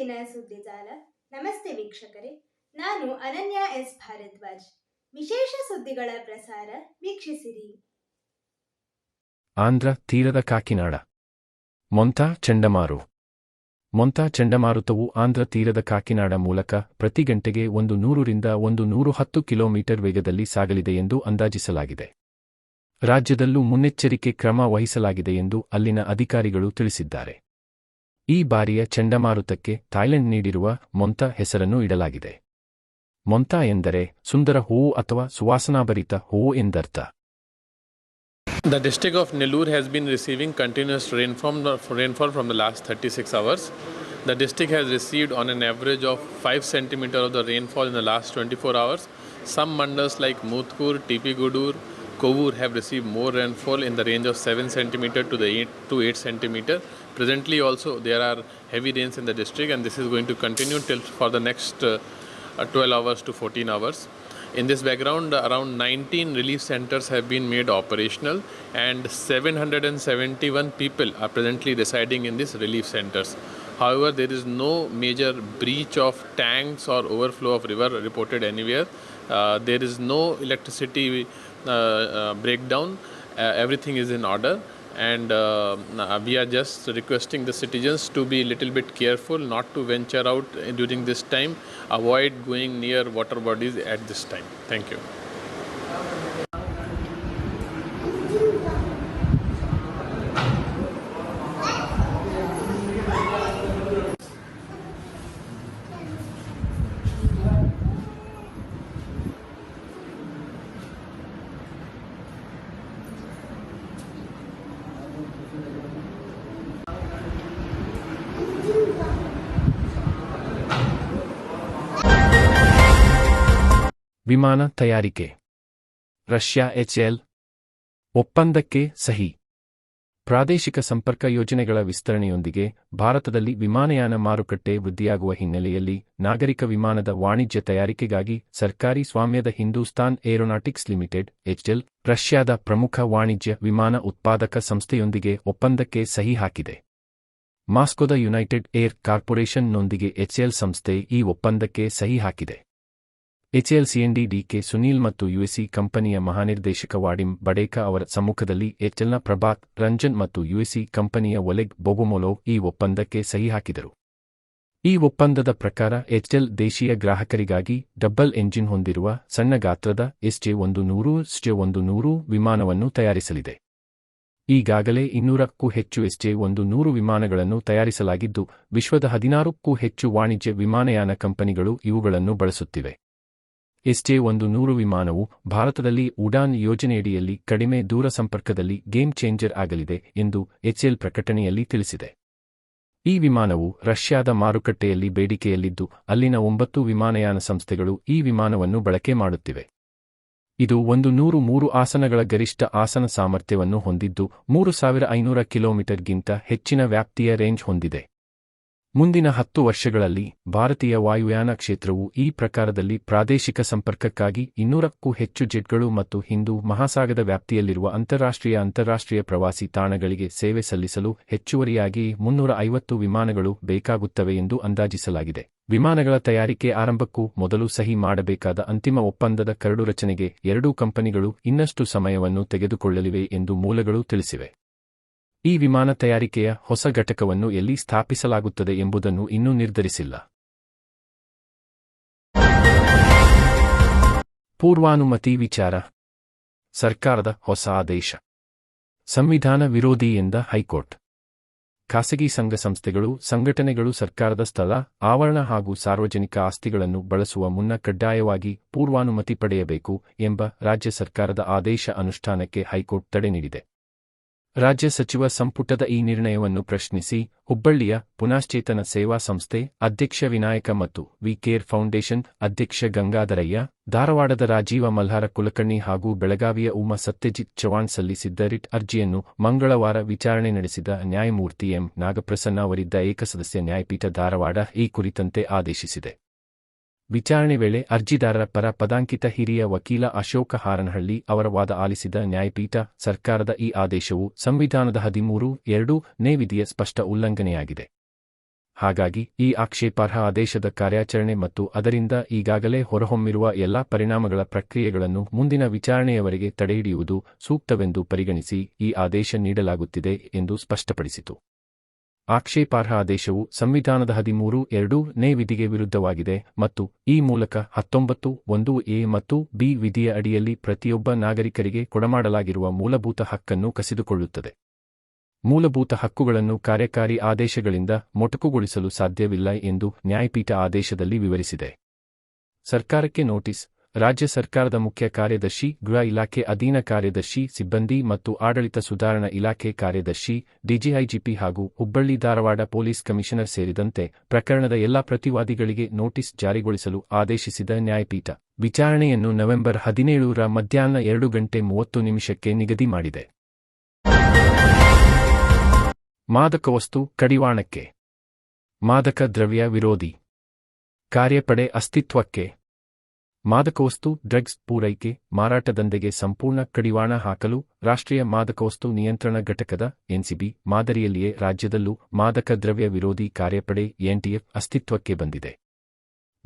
ಇಂದಿನ ಸುದ್ದಿಜಾಲ ನಮಸ್ತೆ ವೀಕ್ಷಕರೇ. ನಾನು ಅನನ್ಯ ಎಸ್ ಭಾರದ್ವಾಜ್. ವಿಶೇಷ ಸುದ್ದಿಗಳ ಪ್ರಸಾರ ವೀಕ್ಷಿಸಿರಿ. ಆಂಧ್ರ ತೀರದ ಕಾಕಿನಾಡ. ಮೊಂತಾ ಚಂಡಮಾರು. ಮೊಂತಾ ಚಂಡಮಾರುತವು ಆಂಧ್ರ ತೀರದ ಕಾಕಿನಾಡ ಮೂಲಕ ಪ್ರತಿ ಗಂಟೆಗೆ ಒಂದು ನೂರರಿಂದ ಒಂದು ನೂರು ಹತ್ತು ಕಿಲೋಮೀಟರ್ ವೇಗದಲ್ಲಿ ಸಾಗಲಿದೆ ಎಂದು ಅಂದಾಜಿಸಲಾಗಿದೆ. ರಾಜ್ಯದಲ್ಲೂ ಮುನ್ನೆಚ್ಚರಿಕೆ ಕ್ರಮ ವಹಿಸಲಾಗಿದೆ ಎಂದು ಅಲ್ಲಿನ ಅಧಿಕಾರಿಗಳು ತಿಳಿಸಿದ್ದಾರೆ. ಈ ಬಾರಿಯ ಚಂಡಮಾರುತಕ್ಕೆ ಥಾಯ್ಲೆಂಡ್ ನೀಡಿರುವ ಮೊಂತ ಹೆಸರನ್ನು ಇಡಲಾಗಿದೆ ಮೊಂತ ಎಂದರೆ ಸುಂದರ ಹೂವು ಅಥವಾ ಸುವಾಸನಾಭರಿತ ಹೂವು ಎಂದರ್ಥ The district of ಬಿನ್ has been receiving continuous rainfall, rainfall from the last 36 hours. The district has received on an average of 5 of of the rainfall in the last 24 hours. Some mandals like Mutkur, Tipi Gudur, Kovur have received more rainfall in the range of 7 centimeter to the 8 to 8 centimeter. Presently also there are heavy rains in the district and this is going to continue till for the next uh, uh, 12 hours to 14 hours. In this background, around 19 relief centers have been made operational, and 771 people are presently residing in these relief centers. However, there is no major breach of tanks or overflow of river reported anywhere. Uh, there is no electricity breakdown. Uh, everything is in order. And uh, uh, we are just requesting the citizens to be a little bit careful not to venture out during this time. Avoid going near water bodies at this time. Thank you ವಿಮಾನ ತಯಾರಿಕೆ. Russia HL. ಒಪ್ಪಂದಕ್ಕೆ ಸಹಿ. ಪ್ರಾದೇಶಿಕ ಸಂಪರ್ಕ ಯೋಜನೆಗಳ ವಿಸ್ತರಣೆಯೊಂದಿಗೆ ಭಾರತದಲ್ಲಿ ವಿಮಾನಯಾನ ಮಾರುಕಟ್ಟೆ ವೃದ್ಧಿಯಾಗುವ ಹಿನ್ನೆಲೆಯಲ್ಲಿ ನಾಗರಿಕ ವಿಮಾನದ ವಾಣಿಜ್ಯ ತಯಾರಿಕೆಗಾಗಿ ಸರ್ಕಾರಿ ಸ್ವಾಮ್ಯದ ಹಿಂದೂಸ್ತಾನ್ ಏರೋನಾಟಿಕ್ಸ್ ಲಿಮಿಟೆಡ್, ಎಚ್ಎಲ್, ರಷ್ಯಾದ ಪ್ರಮುಖ ವಾಣಿಜ್ಯ ವಿಮಾನ ಉತ್ಪಾದಕ ಸಂಸ್ಥೆಯೊಂದಿಗೆ ಒಪ್ಪಂದಕ್ಕೆ ಸಹಿ ಹಾಕಿದೆ. ಮಾಸ್ಕೋದ ಯುನೈಟೆಡ್ ಏರ್ ಕಾರ್ಪೊರೇಷನ್ನೊಂದಿಗೆ ಎಚ್ಎಲ್ ಸಂಸ್ಥೆ ಈ ಒಪ್ಪಂದಕ್ಕೆ ಸಹಿ ಹಾಕಿದೆ. ಎಚ್ಎಲ್ ಸಿಎನ್ಡಿ ಡಿಕೆ ಸುನೀಲ್ ಮತ್ತು ಯುಎಸ್ಸಿ ಕಂಪನಿಯ ಮಹಾನಿರ್ದೇಶಕ ವಾಡಿಮ್ ಬಡೇಕಾ ಅವರ ಸಮ್ಮುಖದಲ್ಲಿ ಎಚ್ಎಲ್ನ ಪ್ರಭಾತ್ ರಂಜನ್ ಮತ್ತು ಯುಎಸ್ಸಿ ಕಂಪನಿಯ ಒಲೆಗ್ ಬೊಬೊಮೊಲೋ ಈ ಒಪ್ಪಂದಕ್ಕೆ ಸಹಿ ಹಾಕಿದರು. ಈ ಒಪ್ಪಂದದ ಪ್ರಕಾರ ಎಚ್ಎಲ್ ದೇಶೀಯ ಗ್ರಾಹಕರಿಗಾಗಿ ಡಬ್ಬಲ್ ಎಂಜಿನ್ ಹೊಂದಿರುವ ಸಣ್ಣ ಗಾತ್ರದ ಎಸ್ಜೆ ಒಂದು ನೂರು ಎಸ್ಜೆ ಒಂದು ನೂರು ವಿಮಾನವನ್ನು ತಯಾರಿಸಲಿದೆ. ಈಗಾಗಲೇ ಇನ್ನೂರಕ್ಕೂ ಹೆಚ್ಚು ಎಸ್ಜೆ ಒಂದು ನೂರು ವಿಮಾನಗಳನ್ನು ತಯಾರಿಸಲಾಗಿದ್ದು, ವಿಶ್ವದ ಹದಿನಾರಕ್ಕೂ ಹೆಚ್ಚು ವಾಣಿಜ್ಯ ವಿಮಾನಯಾನ ಕಂಪನಿಗಳು ಇವುಗಳನ್ನು ಬಳಸುತ್ತಿವೆ. ಎಸ್ಜೆ ಒಂದು ನೂರು ವಿಮಾನವು ಭಾರತದಲ್ಲಿ ಉಡಾನ್ ಯೋಜನೆಯಡಿಯಲ್ಲಿ ಕಡಿಮೆ ದೂರ ಸಂಪರ್ಕದಲ್ಲಿ ಗೇಮ್ ಚೇಂಜರ್ ಆಗಲಿದೆ ಎಂದು ಎಚ್ಎಲ್ ಪ್ರಕಟಣೆಯಲ್ಲಿ ತಿಳಿಸಿದೆ. ಈ ವಿಮಾನವು ರಷ್ಯಾದ ಮಾರುಕಟ್ಟೆಯಲ್ಲಿ ಬೇಡಿಕೆಯಲ್ಲಿದ್ದು, ಅಲ್ಲಿನ ಒಂಬತ್ತು ವಿಮಾನಯಾನ ಸಂಸ್ಥೆಗಳು ಈ ವಿಮಾನವನ್ನು ಬಳಕೆ ಮಾಡುತ್ತಿವೆ. ಇದು ಒಂದು ನೂರು ಮೂರು ಆಸನಗಳ ಗರಿಷ್ಠ ಆಸನ ಸಾಮರ್ಥ್ಯವನ್ನು ಹೊಂದಿದ್ದು, ಮೂರು ಸಾವಿರ ಐನೂರ ಕಿಲೋಮೀಟರ್ಗಿಂತ ಹೆಚ್ಚಿನ ವ್ಯಾಪ್ತಿಯ ರೇಂಜ್ ಹೊಂದಿದೆ. ಮುಂದಿನ ಹತ್ತು ವರ್ಷಗಳಲ್ಲಿ ಭಾರತೀಯ ವಾಯುಯಾನ ಕ್ಷೇತ್ರವು ಈ ಪ್ರಕಾರದಲ್ಲಿ ಪ್ರಾದೇಶಿಕ ಸಂಪರ್ಕಕ್ಕಾಗಿ ಇನ್ನೂರಕ್ಕೂ ಹೆಚ್ಚು ಜೆಟ್ಗಳು ಮತ್ತು ಹಿಂದೂ ಮಹಾಸಾಗರದ ವ್ಯಾಪ್ತಿಯಲ್ಲಿರುವ ಅಂತಾರಾಷ್ಟ್ರೀಯ ಅಂತಾರಾಷ್ಟ್ರೀಯ ಪ್ರವಾಸಿ ತಾಣಗಳಿಗೆ ಸೇವೆ ಸಲ್ಲಿಸಲು ಹೆಚ್ಚುವರಿಯಾಗಿ ಮುನ್ನೂರ ಐವತ್ತು ವಿಮಾನಗಳು ಬೇಕಾಗುತ್ತವೆ ಎಂದು ಅಂದಾಜಿಸಲಾಗಿದೆ. ವಿಮಾನಗಳ ತಯಾರಿಕೆ ಆರಂಭಕ್ಕೂ ಮೊದಲು ಸಹಿ ಮಾಡಬೇಕಾದ ಅಂತಿಮ ಒಪ್ಪಂದದ ಕರಡು ರಚನೆಗೆ ಎರಡೂ ಕಂಪನಿಗಳು ಇನ್ನಷ್ಟು ಸಮಯವನ್ನು ತೆಗೆದುಕೊಳ್ಳಲಿವೆ ಎಂದು ಮೂಲಗಳು ತಿಳಿಸಿವೆ. ಈ ವಿಮಾನ ತಯಾರಿಕೆಯ ಹೊಸ ಘಟಕವನ್ನು ಎಲ್ಲಿ ಸ್ಥಾಪಿಸಲಾಗುತ್ತದೆ ಎಂಬುದನ್ನು ಇನ್ನೂ ನಿರ್ಧರಿಸಿಲ್ಲ. ಪೂರ್ವಾನುಮತಿ ವಿಚಾರ. ಸರ್ಕಾರದ ಹೊಸ ಆದೇಶ. ಸಂವಿಧಾನ ವಿರೋಧಿ ಎಂದ ಹೈಕೋರ್ಟ್. ಖಾಸಗಿ ಸಂಘ ಸಂಸ್ಥೆಗಳು, ಸಂಘಟನೆಗಳು ಸರ್ಕಾರದ ಸ್ಥಳ, ಆವರಣ ಹಾಗೂ ಸಾರ್ವಜನಿಕ ಆಸ್ತಿಗಳನ್ನು ಬಳಸುವ ಮುನ್ನ ಕಡ್ಡಾಯವಾಗಿ ಪೂರ್ವಾನುಮತಿ ಪಡೆಯಬೇಕು ಎಂಬ ರಾಜ್ಯ ಸರ್ಕಾರದ ಆದೇಶ ಅನುಷ್ಠಾನಕ್ಕೆ ಹೈಕೋರ್ಟ್ ತಡೆ ನೀಡಿದೆ. ರಾಜ್ಯ ಸಚಿವ ಸಂಪುಟದ ಈ ನಿರ್ಣಯವನ್ನು ಪ್ರಶ್ನಿಸಿ, ಹುಬ್ಬಳ್ಳಿಯ ಪುನಶ್ಚೇತನ ಸೇವಾ ಸಂಸ್ಥೆ ಅಧ್ಯಕ್ಷ ವಿನಾಯಕ ಮತ್ತು ವಿ ಕೇರ್ ಫೌಂಡೇಶನ್ ಅಧ್ಯಕ್ಷ ಗಂಗಾಧರಯ್ಯ, ಧಾರವಾಡದ ರಾಜೀವ ಮಲ್ಹಾರ ಕುಲಕರ್ಣಿ ಹಾಗೂ ಬೆಳಗಾವಿಯ ಉಮಾ ಸತ್ಯಜಿತ್ ಚವಾಣ್ ಸಲ್ಲಿಸಿದ್ದ ರಿಟ್ ಅರ್ಜಿಯನ್ನು ಮಂಗಳವಾರ ವಿಚಾರಣೆ ನಡೆಸಿದ ನ್ಯಾಯಮೂರ್ತಿ ಎಂ. ನಾಗಪ್ರಸನ್ನ ಅವರಿದ್ದ ಏಕಸದಸ್ಯ ನ್ಯಾಯಪೀಠ ಧಾರವಾಡ ಈ ಕುರಿತಂತೆ ಆದೇಶಿಸಿದೆ. ವಿಚಾರಣೆ ವೇಳೆ ಅರ್ಜಿದಾರರ ಪರ ಪದಾಂಕಿತ ಹಿರಿಯ ವಕೀಲ ಅಶೋಕ ಹಾರನಹಳ್ಳಿ ಅವರ ವಾದ ಆಲಿಸಿದ ನ್ಯಾಯಪೀಠ ಸರ್ಕಾರದ ಈ ಆದೇಶವು ಸಂವಿಧಾನದ ಹದಿಮೂರು, ಎರಡು ನೇ ವಿಧಿಯ ಸ್ಪಷ್ಟ ಉಲ್ಲಂಘನೆಯಾಗಿದೆ. ಹಾಗಾಗಿ ಈ ಆಕ್ಷೇಪಾರ್ಹ ಆದೇಶದ ಕಾರ್ಯಾಚರಣೆ ಮತ್ತು ಅದರಿಂದ ಈಗಾಗಲೇ ಹೊರಹೊಮ್ಮಿರುವ ಎಲ್ಲಾ ಪರಿಣಾಮಗಳ ಪ್ರಕ್ರಿಯೆಗಳನ್ನು ಮುಂದಿನ ವಿಚಾರಣೆಯವರೆಗೆ ತಡೆಹಿಡಿಯುವುದು ಸೂಕ್ತವೆಂದು ಪರಿಗಣಿಸಿ ಈ ಆದೇಶ ನೀಡಲಾಗುತ್ತಿದೆ ಎಂದು ಸ್ಪಷ್ಟಪಡಿಸಿತು. ಆಕ್ಷೇಪಾರ್ಹ ಆದೇಶವು ಸಂವಿಧಾನದ ಹದಿಮೂರು, ಎರಡು ನೇ ವಿಧಿಗೆ ವಿರುದ್ಧವಾಗಿದೆ ಮತ್ತು ಈ ಮೂಲಕ ಹತ್ತೊಂಬತ್ತು, ಒಂದು ಎ ಮತ್ತು ಬಿ ವಿಧಿಯ ಅಡಿಯಲ್ಲಿ ಪ್ರತಿಯೊಬ್ಬ ನಾಗರಿಕರಿಗೆ ಕೊಡಮಾಡಲಾಗಿರುವ ಮೂಲಭೂತ ಹಕ್ಕನ್ನು ಕಸಿದುಕೊಳ್ಳುತ್ತದೆ. ಮೂಲಭೂತ ಹಕ್ಕುಗಳನ್ನು ಕಾರ್ಯಕಾರಿ ಆದೇಶಗಳಿಂದ ಮೊಟಕುಗೊಳಿಸಲು ಸಾಧ್ಯವಿಲ್ಲ ಎಂದು ನ್ಯಾಯಪೀಠ ಆದೇಶದಲ್ಲಿ ವಿವರಿಸಿದೆ. ಸರ್ಕಾರಕ್ಕೆ ನೋಟಿಸ್ ರಾಜ್ಯ ಸರ್ಕಾರದ ಮುಖ್ಯ ಕಾರ್ಯದರ್ಶಿ, ಗೃಹ ಇಲಾಖೆ ಅಧೀನ ಕಾರ್ಯದರ್ಶಿ, ಸಿಬ್ಬಂದಿ ಮತ್ತು ಆಡಳಿತ ಸುಧಾರಣಾ ಇಲಾಖೆ ಕಾರ್ಯದರ್ಶಿ, ಡಿಜಿಐಜಿಪಿ ಹಾಗೂ ಹುಬ್ಬಳ್ಳಿ ಧಾರವಾಡ ಪೊಲೀಸ್ ಕಮಿಷನರ್ ಸೇರಿದಂತೆ ಪ್ರಕರಣದ ಎಲ್ಲಾ ಪ್ರತಿವಾದಿಗಳಿಗೆ ನೋಟಿಸ್ ಜಾರಿಗೊಳಿಸಲು ಆದೇಶಿಸಿದ ನ್ಯಾಯಪೀಠ. ವಿಚಾರಣೆಯನ್ನು ನವೆಂಬರ್ ಹದಿನೇಳರ ಮಧ್ಯಾಹ್ನ ಎರಡು ಗಂಟೆ ಮೂವತ್ತು ನಿಮಿಷಕ್ಕೆ ನಿಗದಿ ಮಾಡಿದೆ. ಮಾದಕ ವಸ್ತು ಕಡಿವಾಣಕ್ಕೆ. ಮಾದಕ ದ್ರವ್ಯ ವಿರೋಧಿ. ಕಾರ್ಯಪಡೆ ಅಸ್ತಿತ್ವಕ್ಕೆ. ಮಾದಕವಸ್ತು, ಡ್ರಗ್ಸ್ ಪೂರೈಕೆ ಮಾರಾಟ ದಂಧೆಗೆ ಸಂಪೂರ್ಣ ಕಡಿವಾಣ ಹಾಕಲು ರಾಷ್ಟ್ರೀಯ ಮಾದಕವಸ್ತು ನಿಯಂತ್ರಣ ಘಟಕದ ಎನ್ಸಿಬಿ ಮಾದರಿಯಲ್ಲಿಯೇ ರಾಜ್ಯದಲ್ಲೂ ಮಾದಕ ದ್ರವ್ಯ ವಿರೋಧಿ ಕಾರ್ಯಪಡೆ ಎನ್ಟಿಎಫ್ ಅಸ್ತಿತ್ವಕ್ಕೆ ಬಂದಿದೆ.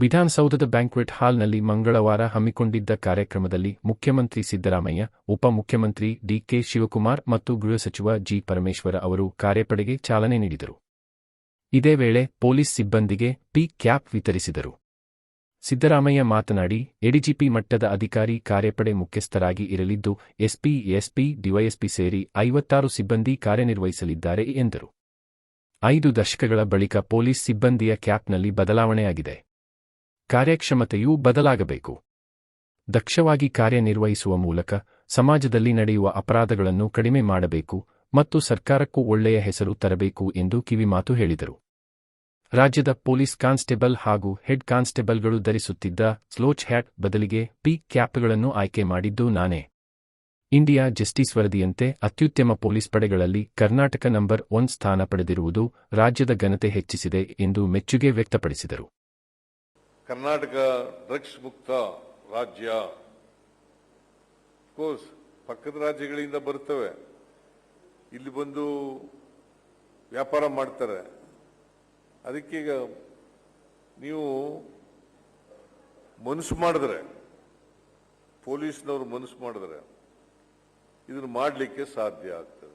ವಿಧಾನಸೌಧದ ಬ್ಯಾಂಕ್ವೆಟ್ ಹಾಲ್ನಲ್ಲಿ ಮಂಗಳವಾರ ಹಮ್ಮಿಕೊಂಡಿದ್ದ ಕಾರ್ಯಕ್ರಮದಲ್ಲಿ ಮುಖ್ಯಮಂತ್ರಿ ಸಿದ್ದರಾಮಯ್ಯ, ಉಪಮುಖ್ಯಮಂತ್ರಿ ಡಿಕೆ ಶಿವಕುಮಾರ್ ಮತ್ತು ಗೃಹ ಸಚಿವ ಜಿ. ಪರಮೇಶ್ವರ ಅವರು ಕಾರ್ಯಪಡೆಗೆ ಚಾಲನೆ ನೀಡಿದರು. ಇದೇ ವೇಳೆ ಪೊಲೀಸ್ ಸಿಬ್ಬಂದಿಗೆ ಪಿ ಕ್ಯಾಪ್ ವಿತರಿಸಿದರು. ಸಿದ್ದರಾಮಯ್ಯ ಮಾತನಾಡಿ, ಎಡಿಜಿಪಿ ಮಟ್ಟದ ಅಧಿಕಾರಿ ಕಾರ್ಯಪಡೆ ಮುಖ್ಯಸ್ಥರಾಗಿ ಇರಲಿದ್ದು, ಎಸ್ಪಿ ಎಸ್ಪಿ, ಡಿವೈಎಸ್ಪಿ ಸೇರಿ ಐವತ್ತಾರು ಸಿಬ್ಬಂದಿ ಕಾರ್ಯನಿರ್ವಹಿಸಲಿದ್ದಾರೆ ಎಂದರು. ಐದು ದಶಕಗಳ ಬಳಿಕ ಪೊಲೀಸ್ ಸಿಬ್ಬಂದಿಯ ಕ್ಯಾಪ್ನಲ್ಲಿ ಬದಲಾವಣೆಯಾಗಿದೆ. ಕಾರ್ಯಕ್ಷಮತೆಯೂ ಬದಲಾಗಬೇಕು. ದಕ್ಷವಾಗಿ ಕಾರ್ಯನಿರ್ವಹಿಸುವ ಮೂಲಕ ಸಮಾಜದಲ್ಲಿ ನಡೆಯುವ ಅಪರಾಧಗಳನ್ನು ಕಡಿಮೆ ಮಾಡಬೇಕು ಮತ್ತು ಸರ್ಕಾರಕ್ಕೂ ಒಳ್ಳೆಯ ಹೆಸರು ತರಬೇಕು ಎಂದು ಕಿವಿಮಾತು ಹೇಳಿದರು. ರಾಜ್ಯದ ಪೊಲೀಸ್ ಕಾನ್ಸ್ಟೇಬಲ್ ಹಾಗೂ ಹೆಡ್ ಕಾನ್ಸ್ಟೇಬಲ್ಗಳು ಧರಿಸುತ್ತಿದ್ದ ಸ್ಲೋಚ್ ಹ್ಯಾಟ್ ಬದಲಿಗೆ ಪಿ ಕ್ಯಾಪ್ಗಳನ್ನು ಆಯ್ಕೆ ಮಾಡಿದ್ದು ನಾನೇ. ಇಂಡಿಯಾ ಜಸ್ಟಿಸ್ ವರದಿಯಂತೆ ಅತ್ಯುತ್ತಮ ಪೊಲೀಸ್ ಪಡೆಗಳಲ್ಲಿ ಕರ್ನಾಟಕ ನಂಬರ್ ಒನ್ ಸ್ಥಾನ ಪಡೆದಿರುವುದು ರಾಜ್ಯದ ಘನತೆ ಹೆಚ್ಚಿಸಿದೆ ಎಂದು ಮೆಚ್ಚುಗೆ ವ್ಯಕ್ತಪಡಿಸಿದರು. ಕರ್ನಾಟಕ ಡ್ರಗ್ಸ್ ಮುಕ್ತ ರಾಜ್ಯ. ಕೋರ್ಸ್ ಪಕ್ಕದ ರಾಜ್ಯಗಳಿಂದ ಬರುತ್ತವೆ. ಇಲ್ಲಿ ಬಂದು ವ್ಯಾಪಾರ ಮಾಡ್ತಾರೆ. ಅದಕ್ಕೀಗ ನೀವು ಮನಸ್ಸು ಮಾಡಿದ್ರೆ ಪೊಲೀಸ್ನವರು ಮನಸ್ಸು ಮಾಡಿದ್ರೆ ಇದನ್ನು ಮಾಡಲಿಕ್ಕೆ ಸಾಧ್ಯ ಆಗ್ತದೆ.